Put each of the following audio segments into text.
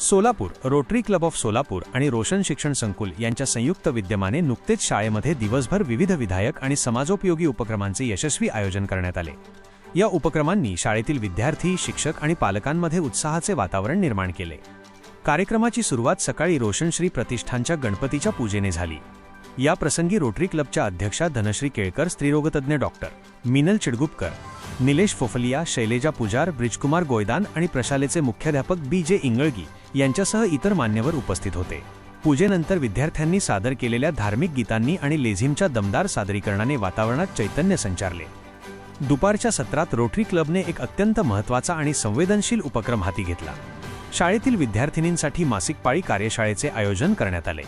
Solapur Rotary Club of Solapur आणि रोशन शिक्षण संकुल यांच्या संयुक्त विद्यमाने नुकतेच शाळेमध्ये दिवसभर विविध विधायक आणि समाजोपयोगी उपक्रमांचे यशस्वी आयोजन करण्यात आले. या उपक्रमांनी शाळेतील विद्यार्थी शिक्षक आणि पालकांमध्ये उत्साहाचे वातावरण निर्माण केले. कार्यक्रमाची सुरुवात सकाळी रोशनश्री प्रतिष्ठानच्या गणपतीच्या पूजेने झाली. या प्रसंगी रोटरी क्लबच्या अध्यक्षा धनश्री केळकर स्त्रीरोगतज्ञ डॉक्टर मिनल चिडगुपकर निलेश फोफलिया शैलेजा पुजार ब्रिजकुमार गोयदान आणि प्रशालेचे मुख्याध्यापक बी जे इंगळगी यांच्यासह इतर मान्यवर उपस्थित होते. पूजेनंतर विद्यार्थ्यांनी सादर केलेल्या धार्मिक गीतांनी आणि लेझिमच्या दमदार सादरीकरणाने वातावरणात चैतन्य संचारले. दुपारच्या सत्रात रोटरी क्लबने एक अत्यंत महत्त्वाचा आणि संवेदनशील उपक्रम हाती घेतला. शाळेतील विद्यार्थिनींसाठी मासिक पाळी कार्यशाळेचे आयोजन करण्यात आले.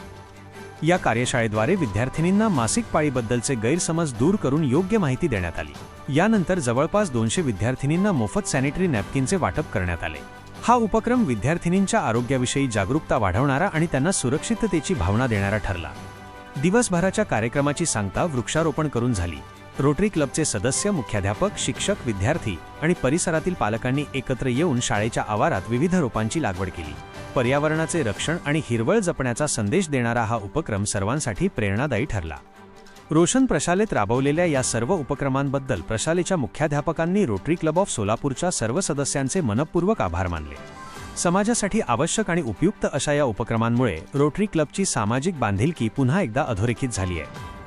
या कार्यशाळेद्वारे विद्यार्थिनींना मासिक पाळीबद्दलचे गैरसमज दूर करून योग्य माहिती देण्यात आली. यानंतर जवळपास दोनशे विद्यार्थिनींना मोफत सॅनिटरी नॅपकिनचे वाटप करण्यात आले. हा उपक्रम विद्यार्थिनींच्या आरोग्याविषयी जागरूकता वाढवणारा आणि त्यांना सुरक्षिततेची भावना देणारा ठरला. दिवसभराच्या कार्यक्रमाची सांगता वृक्षारोपण करून झाली. रोटरी क्लबचे सदस्य मुख्याध्यापक शिक्षक विद्यार्थी आणि परिसरातील पालकांनी एकत्र येऊन शाळेच्या आवारात विविध रोपांची लागवड केली. पर्यावरणाचे रक्षण आणि हिरवळ जपण्याचा संदेश देणारा हा उपक्रम सर्वांसाठी प्रेरणादायी ठरला. रोशन प्रशालेत राबवलेल्या या सर्व उपक्रमांबद्दल प्रशालेच्या मुख्याध्यापकांनी रोटरी क्लब ऑफ सोलापूरच्या सर्व सदस्यांचे मनपूर्वक आभार मानले. समाजासाठी आवश्यक आणि उपयुक्त अशा या उपक्रमांमुळे रोटरी क्लबची सामाजिक बांधिलकी पुन्हा एकदा अधोरेखित झाली आहे.